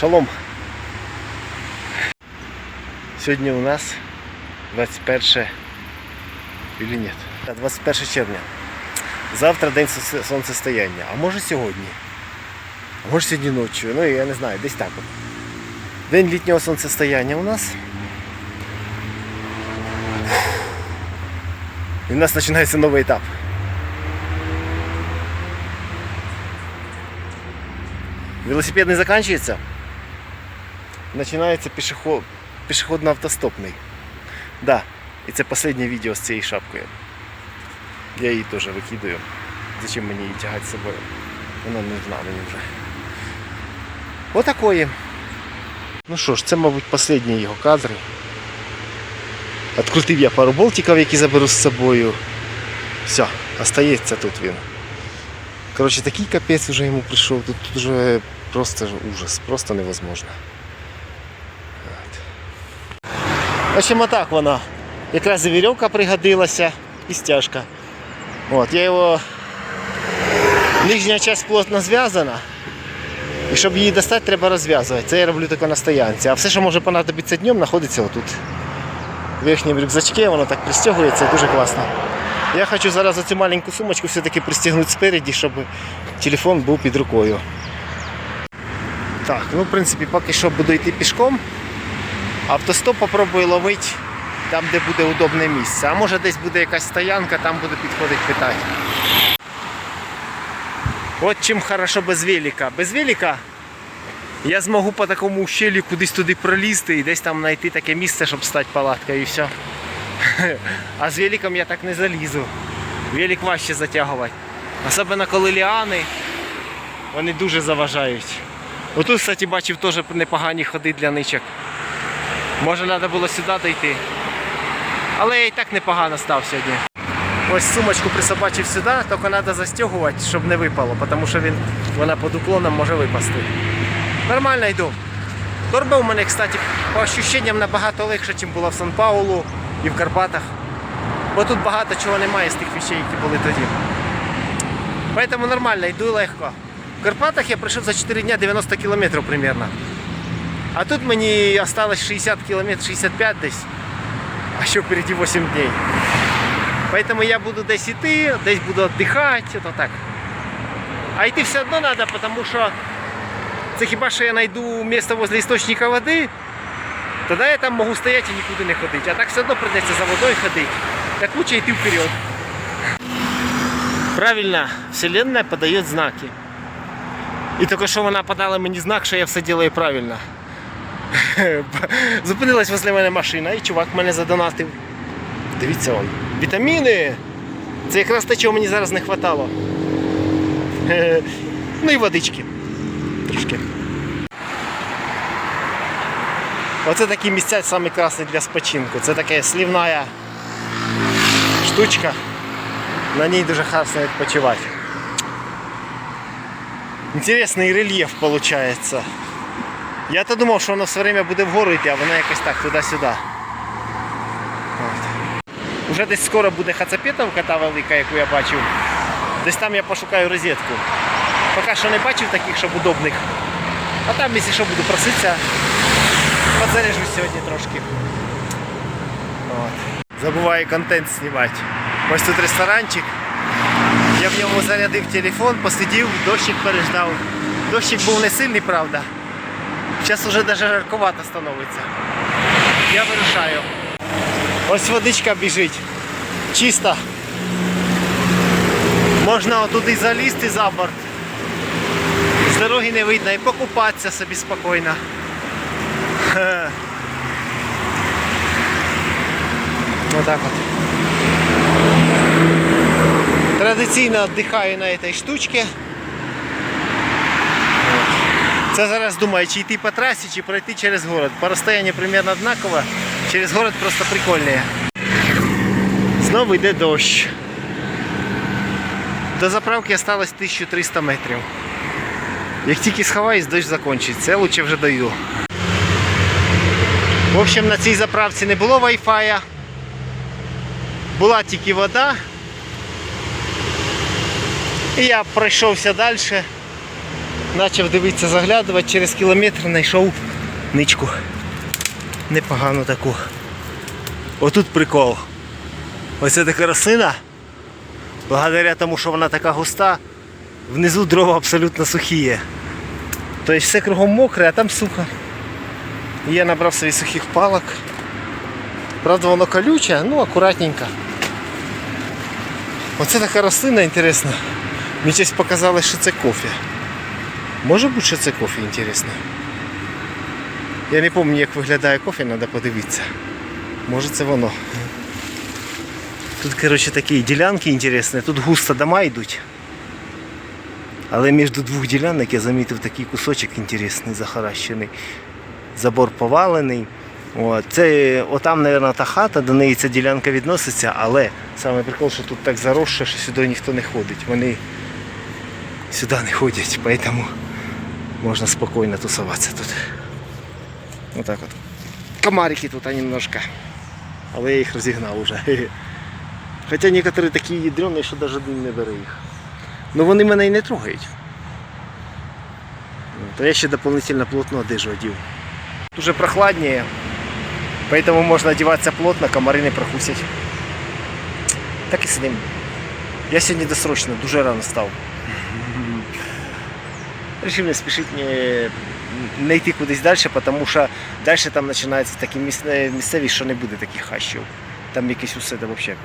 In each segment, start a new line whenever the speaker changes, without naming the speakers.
Шалом. Сьогодні у нас 21 или нет? 21 червня. Завтра день сонцестояння. А може сьогодні? А може сьогодні ночі. Ну я не знаю, десь так. от. День літнього сонцестояння у нас. І у нас починається новий етап. Велосипедный заканчивается, начинается пешеход, пішохідно-автостопний. Да, і це останнє відео з цією шапкою. Я її теж викидаю. Зачем мені її тягати з собою? Вона не нужна мені вже. Отакої. Ну що ж, це, мабуть, останні його кадри. Открутив я пару болтиків, які заберу з собою. Все, остається тут він. Коротше, такий капець вже йому прийшов. Тут вже просто ужас, просто невозможно. От. В общем, отак вона. Якраз і вірьовка пригодилася і стяжка. От, я його. Нижня частина плотно зв'язана. І щоб її достати, треба розв'язувати. Це я роблю тільки на стоянці. А все, що може понадобитися днем, знаходиться отут. В верхньому рюкзачке, воно так пристягується, дуже класно. Я хочу зараз оцю маленьку сумочку все-таки пристегнути спереді, щоб телефон був під рукою. Так, ну в принципі, поки що буду йти пішком. Автостоп попробую ловити там, де буде удобне місце. А може десь буде якась стоянка, там буду підходити питати. От чим хорошо без велика. Без велика я зможу по такому ущелью кудись туди пролізти і десь там знайти таке місце, щоб стати палаткою і все. А з великом я так не залізу. Велик важче затягувати. Особливо коли ліани, вони дуже заважають. Отут, кстати, бачив теж непогані ходи для ничок. Може треба було сюди дійти. Але я і так непогано став сьогодні. Ось сумочку присобачив сюди, тільки треба застягувати, щоб не випало, тому що він, вона під уклоном може випасти. Нормально йду. Торба у мене, кстати, по ощущенням набагато легше, ніж була в Сан-Паулу і в Карпатах. Бо тут багато чого немає з тих речей, які були тоді. Поэтому нормально, йду легко. В Карпатах я пройшов за 4 дня 90 кілометрів примерно. А тут мені осталось 60 кілометрів, 65 десь. А ще впереді 8 днів. Поэтому я буду десь іти, десь буду віддихати, ото так. А йти все одно треба, тому що це хіба що я знайду місце возле істочника води, тоді я там можу стояти і нікуди не ходити. А так все одно прийдеться за водою ходити. Так лучше йти вперед. Правильно, Вселенная подає знаки. І тільки що вона подала мені знак, що я все делаю правильно. Зупинилась возле мене машина і чувак мене задонатив. Дивіться он. Вітаміни! Це якраз те, чого мені зараз не вистачало. Ну і водички. Трішки. Оце такі місця самі красні для спочинку. Це така слівна штучка. На ній дуже класно відпочивати. Інтересний рельєф виходить. Я то думав, що воно все время буде вгору йти, а воно якось так туди-сюди. Уже десь скоро буде хацапетовка та велика, яку я бачив. Десь там я пошукаю розетку. Поки що не бачив таких, щоб удобних. А там, якщо що, буду проситися, подзаряжусь сьогодні трошки. От. Забуваю контент знімати. Ось тут ресторанчик. Я в ньому зарядив телефон, посидів, дощик переждав. Дощик був не сильний, правда. Зараз вже навіть жарковато становиться. Я вирушаю. Ось водичка біжить. Чиста. Можна отуди залізти за борт. З дороги не видно і покупатися собі спокійно. Отак от. Традиційно віддихаю на цій штучці. Це зараз думаю, чи йти по трасі, чи пройти через город. По розстоянню примерно однаково. Через город просто прикольніше. Знову йде дощ. До заправки осталось 1300 метрів. Як тільки сховаюсь, дощ закінчиться. Я лучше вже дойду. В общем, на цій заправці не було Wi-Fi. Була тільки вода. І я пройшовся далі. Почав дивитися, заглядувати, через кілометр знайшов ничку. Непогану таку. Отут прикол. Оце така рослина. Благодаря тому, що вона така густа, внизу дрова абсолютно сухі є. Тобто все кругом мокре, а там сухо. Я набрав собі сухих палок. Правда, воно колюче, ну акуратненько. Оце така рослина інтересна. Мені щось показалось, що це кофе. Може бути, що це кофе інтересно. Я не пам'ятаю, як виглядає кофе, треба подивитися. Може це воно. Тут, коротше, такі ділянки інтересні, тут густо дома йдуть. Але між двох ділянок я замітив такий кусочок інтересний, захаращений. Забор повалений. От. Це, отам, мабуть, та хата, до неї ця ділянка відноситься, але саме прикол, що тут так заросше, що сюди ніхто не ходить. Вони сюди не ходять, поэтому можна спокійно тусуватися тут. Отак от. Комарики тут а, немножко. Але я їх розігнав уже. Хоча некоторі такі ядрені, що навіть дим не бере їх. Ну вони мене і не трогають. То я ще дополнительно плотну одежу одів. Дуже прохладніє, поэтому можна одягатися плотно, комари не прокусять. Так і сидим. Я сьогодні досрочно, дуже рано став. Решив не спішити не, не йти кудись далі, тому що далі там починаються такі міс- місцеві, що не буде таких хащів. Там якесь усе взагалі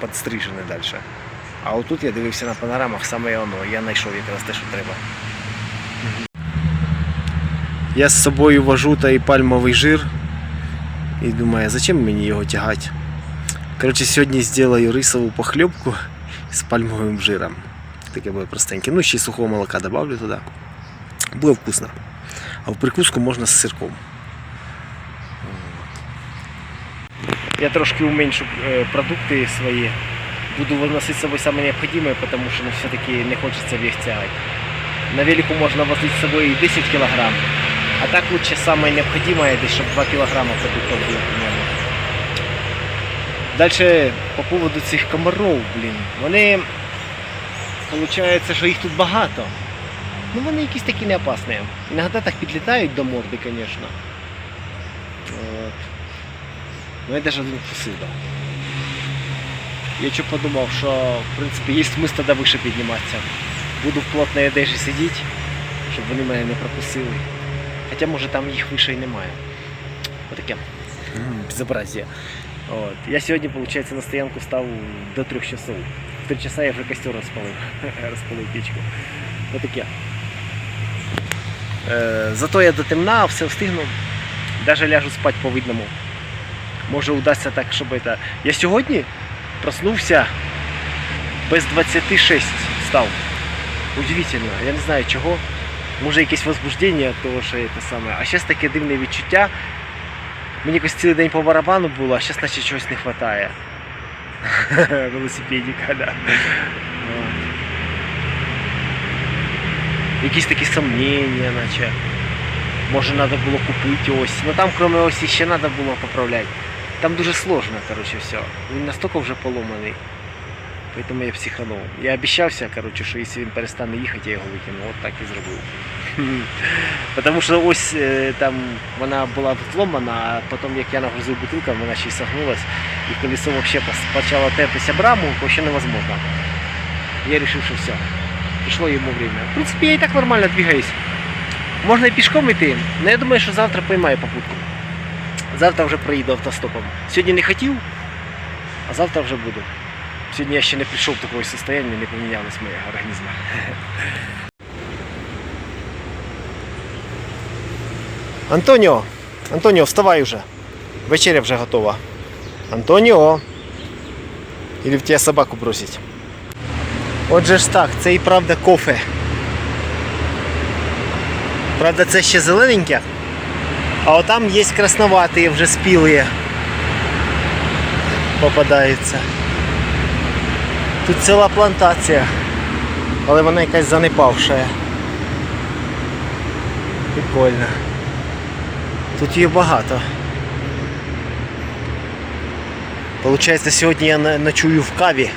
підстрижене далі. А отут я дивився на панорамах, саме воно, я знайшов якраз те, що треба. Я з собою вожу та і пальмовий жир. І думаю, зачем мені його тягати? Коротше, сьогодні зроблю рисову похлебку з пальмовим жиром. Таке буде простеньке. Ну, ще й сухого молока добавлю туди. Буде вкусно. А в прикуску можна з сирком. Я трошки уменьшу е, продукти свої. Буду выносить с собой самое необходимое, потому что ну, все-таки не хочется вес тягать. На велику можно возить с собой и 10 килограмм, а так лучше самое необходимое, десь, чтобы 2 килограмма продуктов было примерно. Дальше по поводу цих комаров, блін. Вони, виходить, що їх тут багато. Ну вони якісь такі не опасні. Іноді так підлітають до морди, звісно. От. Ну я навіть один вкусив, да. Я що подумав, що в принципі є смисл тоді вище підніматися. Буду в плотній одежі сидіти, щоб вони мене не прокусили. Хоча може там їх вище і немає. Отаке. Безобразие. От. Я сьогодні, виходить, на стоянку став до трьох часов. В три часа я вже костер розпалив. розпалив пічку. Отаке. Е, зато я до темна, все встигну. Даже ляжу спати по видному. Може удасться так, щоб это. Я сьогодні проснувся без 26 став. Удивительно, я не знаю чого. Може якесь возбуждення того, що це саме. А зараз таке дивне відчуття. Мені якось цілий день по барабану було, а зараз наче чогось не вистачає. Велосипедика, да. Якісь такі сомнення, наче. Може треба було купити ось. Ну там кроме осі ще треба було поправляти. Там дуже сложно, короче, все. Він настільки вже поломаний. Поэтому я психанув. Я обіцявся, короче, що якщо він перестане їхати, я його викину. От так і зробив. Тому що ось е, там вона була зломана, а потім як я нагрузив бутилку, вона ще й согнулась. І колесо взагалі почало тертися об раму, вообще невозможно. Я вирішив, що все. Пришло йому время. В принципі, я і так нормально двигаюсь. Можна і пішком йти, але я думаю, що завтра поймаю попутку. Завтра вже проїду автостопом. Сьогодні не хотів, а завтра вже буду. Сьогодні я ще не прийшов в таке состояние, не помінялось моє організм. Антоніо, Антоніо, вставай уже. Вечеря вже готова. Антоніо. Или в тебе собаку бросить. Отже ж так, це і правда кофе. Правда, це ще зелененьке. А от там є красноваті, вже спілі. Попадаються. Тут ціла плантація. Але вона якась занепавша. Прикольно. Тут її багато. Получається, сьогодні я ночую в каві.